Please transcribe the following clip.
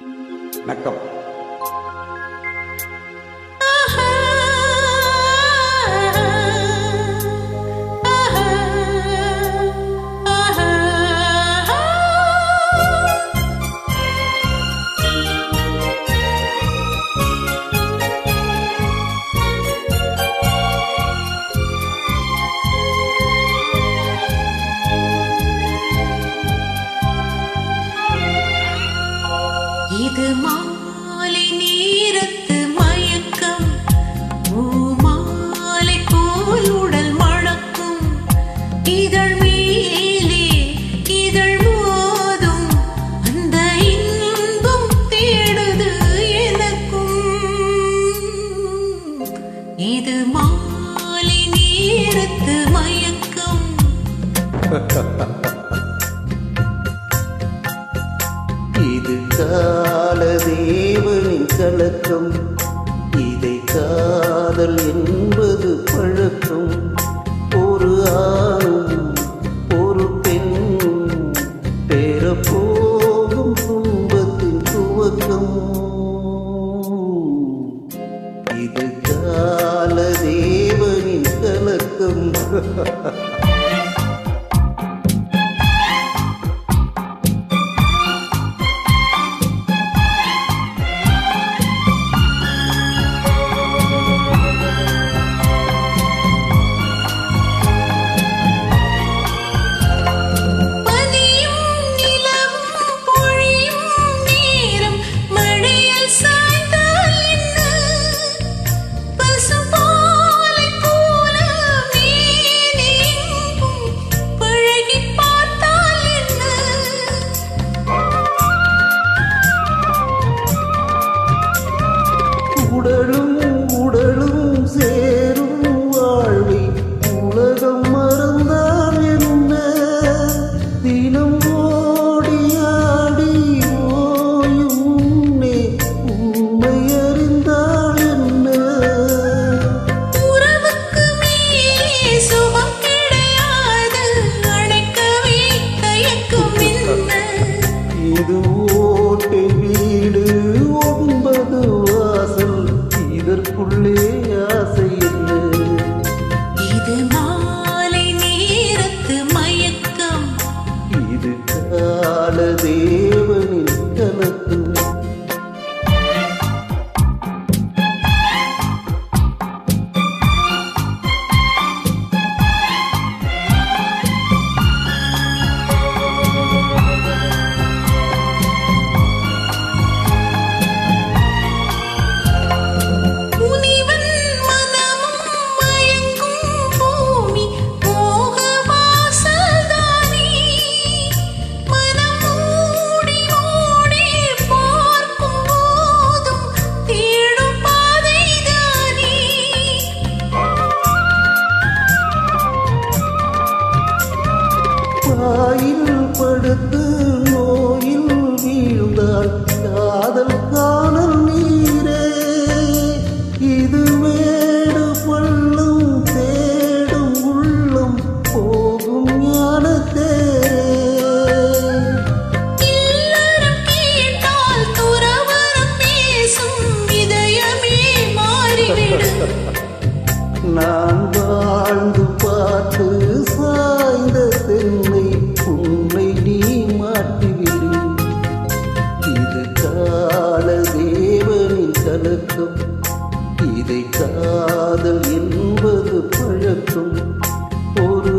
வணக்கம். இது மாலை நேரத்து மயக்கம். இது கால தேவனின் கலக்கம் இதை காதல் என்பது பழக்கம். பெறப்போகும் துன்பத்தின் துவக்கம். இது கால தேவனின் கலக்கம். உடலும் இதற்குள்ளே ஆசை என்ன? இது மாலை நேரத்து மயக்கம். இது கால பாயில் படுத்து நோயில் வீழ்ந்தாள் காதல் காணல் நீரே. இது மேடு பள்ளம் தேடும் உள்ளம் போகும் ஞானத்தே. நான் இதை காதல் என்பது பழக்கம். ஒரு